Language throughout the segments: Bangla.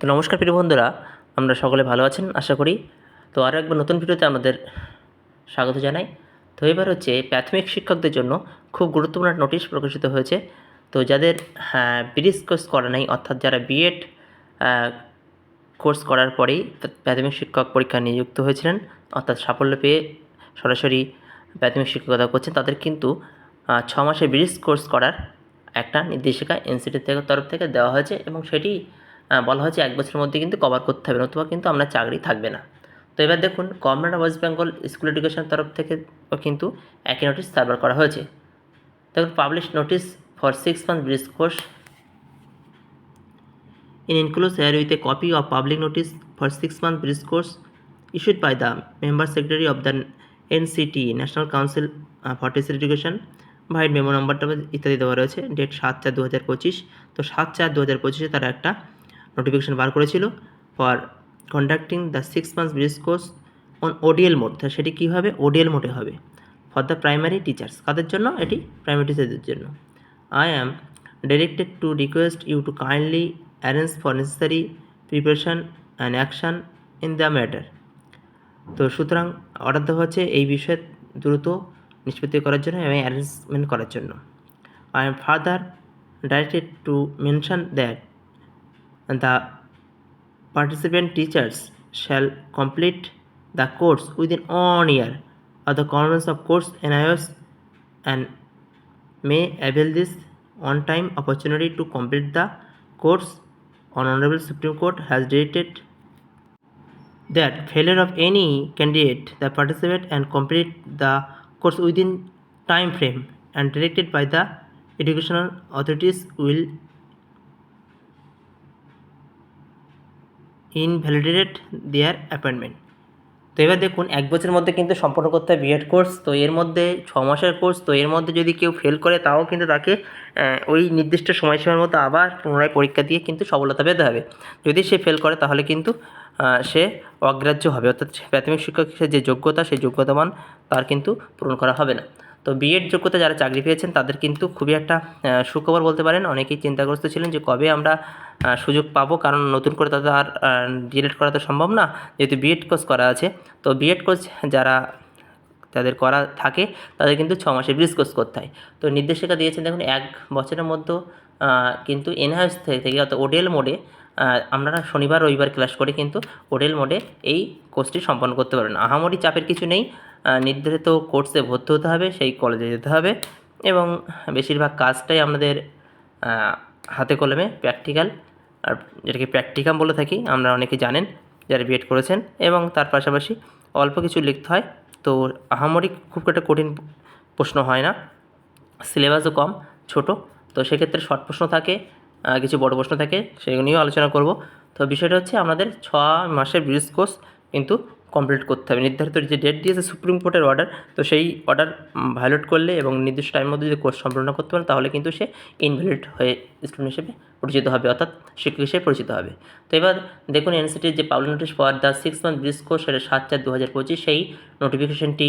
তো নমস্কার প্রিয় বন্ধুরা, আমরা সকলে ভালো আছেন, আশা করি। তো আরও একবার নতুন ভিডিওতে আমাদের স্বাগত জানাই। তো এবার হচ্ছে প্রাথমিক শিক্ষকদের জন্য খুব গুরুত্বপূর্ণ একটা নোটিশ প্রকাশিত হয়েছে। তো যাদের হ্যাঁ ব্রিজ কোর্স করা নেই, অর্থাৎ যারা বিএড কোর্স করার পরেই প্রাথমিক শিক্ষক পরীক্ষা নিযুক্ত হয়েছিলেন, অর্থাৎ সাফল্য পেয়ে সরাসরি প্রাথমিক শিক্ষকতা করছেন, তাদের কিন্তু ছ মাসের ব্রিজ কোর্স করার একটা নির্দেশিকা এনসিটির থেকে, তরফ থেকে দেওয়া হয়েছে এবং সেটি বলা হয়েছে এক বছরের মধ্যে কিন্তু কভার করতে হবে, নতুবা কিন্তু আপনার চাকরি থাকবে না। তো এবার দেখুন government of West Bengal school education তরফ থেকে কিন্তু একই নোটিশ সার্ভার করা হয়েছে। দেখুন publish notice for six month bridge course in enclosed here with a copy of public notice for six month bridge course issued by the member secretary of the NCT national council for Teacher Education vide memo নাম্বারটা ইত্যাদি দেওয়া রয়েছে ডেট সাত চার দু হাজার পঁচিশ। তো সাত চার দু হাজার পঁচিশে তারা একটা নোটিফিকেশন বার করেছিল for conducting the six months bridge course on ODL mode তা সেটি কী হবে ওডিএল মোডে হবে? ফর দ্য প্রাইমারি টিচার্স কাদের জন্য? এটি প্রাইমারি টিচারদের জন্য। I am directed to request you to kindly arrange for necessary preparation and action in the matter তো সুতরাং অর্ডার দেওয়া হচ্ছে এই বিষয়ে দ্রুত নিষ্পত্তি করার জন্য এবং অ্যারেঞ্জমেন্ট করার জন্য। I am further directed to mention that the participant teachers shall complete the course within one year of the commencement of course NIOS and may avail this one-time opportunity to complete the course. Honorable Supreme Court has directed that failure of any candidate that participate and complete the course within time frame and directed by the educational authorities will invalidate their appointment তো এবার দেখুন, এক বছরের মধ্যে কিন্তু সম্পন্ন করতে হয় বিএড কোর্স তো এর মধ্যে ছ মাসের কোর্স তো এর মধ্যে যদি কেউ ফেল করে, তাও কিন্তু তাকে ওই নির্দিষ্ট সময়সীমার মতো আবার পুনরায় পরীক্ষা দিয়ে কিন্তু সফলতা পেতে হবে। যদি সে ফেল করে, তাহলে কিন্তু সে অগ্রাহ্য হবে। অর্থাৎ প্রাথমিক শিক্ষকের যে যোগ্যতা, সেই যোগ্যতামান তার কিন্তু পূরণ করা হবে না। তো বিএড যোগ্যতা যারা চাকরি পেয়েছেন, তাদের কিন্তু খুবই একটা সুখবর বলতে পারেন। অনেকেই চিন্তাগ্রস্ত ছিলেন যে কবে আমরা সুযোগ পাবো, কারণ নতুন করে তাদের আর ডিলেট করা তো সম্ভব না, যেহেতু বিএড কোর্স করা আছে। তো বিএড কোর্স যারা তাদের করা থাকে, তাদের কিন্তু ছ মাসে ব্রিজ কোর্স করতে হয়। তো নির্দেশিকা দিয়েছেন, দেখুন, এক বছরের মধ্যে কিন্তু এনহাউস থেকে অর্থাৎ ওডেল মোডে আমরা শনিবার, রবিবার ক্লাস করে কিন্তু ওডেল মোডে এই কোর্সটি সম্পন্ন করতে পারবেন। আহামরি চাপের কিছু নেই নির্ধারিত কোর্সে ভর্তি হতে হবে, সেই কলেজে যেতে হবে এবং বেশিরভাগ কাজটাই আমাদের হাতে কলমে প্র্যাকটিক্যাল আর যেটাকে প্র্যাকটিকাম বলে থাকি, আমরা অনেকে জানেন যারা বিএড করেছেন এবং তার পাশাপাশি অল্প কিছু লিখতে হয়। তো আহামরি খুব একটা কঠিন প্রশ্ন হয় না সিলেবাসও কম, ছোট। তো সেক্ষেত্রে শর্ট প্রশ্ন থাকে কিছু বড় প্রশ্ন থাকে, সেগুলো নিয়েও আলোচনা করব। তো বিষয়টা হচ্ছে আমাদের ছ মাসের ব্রিজ কোর্স কিন্তু কমপ্লিট করতে হবে। নির্ধারিত যে ডেট দিয়েছে সুপ্রিম কোর্টের অর্ডার তো সেই অর্ডার ভায়োলেট করলে এবং নির্দিষ্ট টাইমের মধ্যে যদি কোর্স সম্পূর্ণ করতে পারে, তাহলে কিন্তু সে ইনভ্যালিড হয়ে স্টুডেন্ট হিসেবে পরিচিত হবে, অর্থাৎ শিক্ষক হিসেবে পরিচিত হবে। তো এবার দেখুন এনসিটির যে public notice for the six month bridge course সেটা সাত চার দু হাজার পঁচিশ, সেই নোটিফিকেশনটি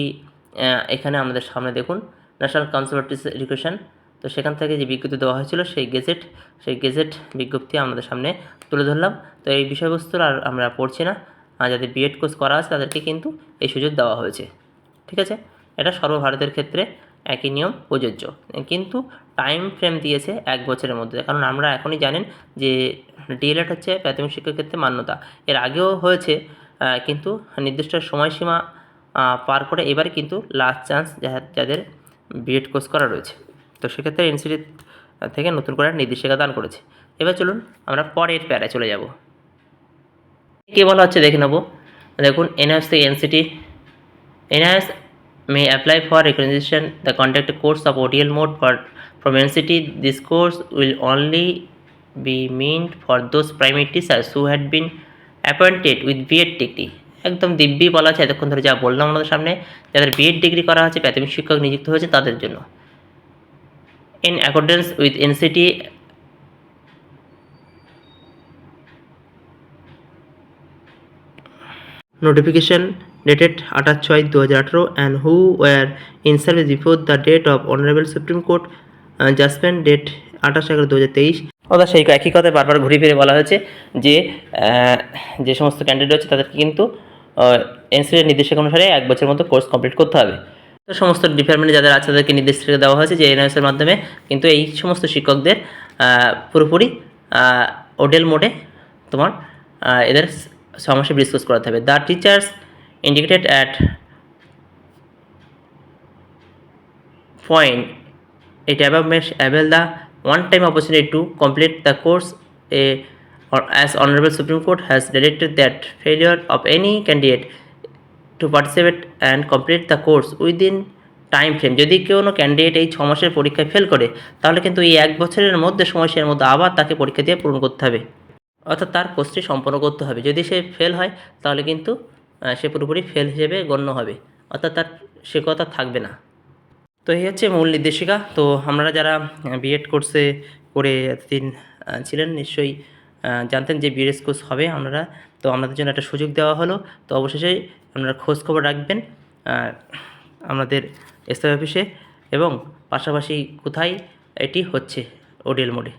এখানে আমাদের সামনে দেখুন ন্যাশনাল কাউন্সিল অফ এডুকেশন তো সেখান থেকে যে বিজ্ঞপ্তি দেওয়া হয়েছিল, সেই গেজেট সেই গেজেট বিজ্ঞপ্তি আমাদের সামনে তুলে ধরলাম। তো এই বিষয়বস্তু আর আমরা পড়ছি না। যাদের বিএড কোর্স করা আছে, তাদেরকে কিন্তু এই সুযোগ দেওয়া হয়েছে। ঠিক আছে? এটা সর্বভারতের ক্ষেত্রে একই নিয়ম, প্রযোজ্য। কিন্তু টাইম ফ্রেম দিয়েছে এক বছরের মধ্যে। কারণ আমরা এখনই জানেন যে ডিএলএড হচ্ছে প্রাথমিক শিক্ষার ক্ষেত্রে মান্যতা। এর আগেও হয়েছে কিন্তু নির্দিষ্ট সময়সীমা পার করে এবারে কিন্তু লাস্ট চান্স যাদের বিএড কোর্স করা রয়েছে। তো সেক্ষেত্রে এনসিটি থেকে নতুন করে নির্দেশিকা দান করেছে। এবার চলুন আমরা পরের প্যারায় চলে যাব। কী বলা হচ্ছে দেখে নেব। দেখুন এনআইএস থেকে NCT NIS may apply for recognition the contact course of ODL mode for from NCT this course will only be meant for those primary teachers who had been appointed with B Ed degree একদম দিব্যি বলা আছে, এতক্ষণ ধরে যা বললাম আমাদের সামনে। যাদের বিএড ডিগ্রি করা হয়েছে, প্রাথমিক শিক্ষক নিযুক্ত হয়েছে, তাদের জন্য। In accordance with NCT notification dated আঠাশ ছয় দু হাজার আঠেরো and who were in service before the date of honourable supreme court judgement date আঠাশ এগারো দু হাজার তেইশ। অর্থাৎ সেই একই কথা বারবার ঘুরে ফিরে বলা হয়েছে যে যে সমস্ত ক্যান্ডিডেট রয়েছে তাদেরকে কিন্তু এনসিএর নির্দেশিকা অনুসারে এক বছরের মতো কোর্স কমপ্লিট করতে হবে। তো সমস্ত ডিপার্টমেন্টে যাদের আছে তাদেরকে নির্দেশিকা দেওয়া হয়েছে যে এনএসের মাধ্যমে কিন্তু এই সমস্ত শিক্ষকদের পুরোপুরি ওডেল মোডে তোমার এদের সমস্যা ডিসকাস করাতে হবে। The teachers indicated at point at av avail the one time opportunity to complete the course a as honourable supreme court has directed that failure of any candidate to participate and complete the course within time frame যদি কোনো ক্যান্ডিডেট এই ছ মাসের পরীক্ষায় ফেল করে, তাহলে কিন্তু এই এক বছরের মধ্যে সময়সীমার মধ্যে আবার তাকে পরীক্ষা দিয়ে পূরণ করতে হবে। অর্থাৎ তার কোর্সটি সম্পন্ন করতে হবে। যদি সে ফেল হয়, তাহলে কিন্তু সে পুরোপুরি ফেল হিসেবে গণ্য হবে। অর্থাৎ তার, সে কথা থাকবে না। তো এই হচ্ছে মূল নির্দেশিকা। তো আমরা যারা বিএড কোর্সে করে এতদিন ছিলেন, নিশ্চয়ই জানতেন যে বিএড কোর্স হবে আপনারা। তো আপনাদের জন্য একটা সুযোগ দেওয়া হলো। তো অবশেষে আপনারা খোঁজ খবর রাখবেন আমাদের এসআই অফিসে এবং পাশাপাশি কোথায় এটি হচ্ছে ওডিএল মোডে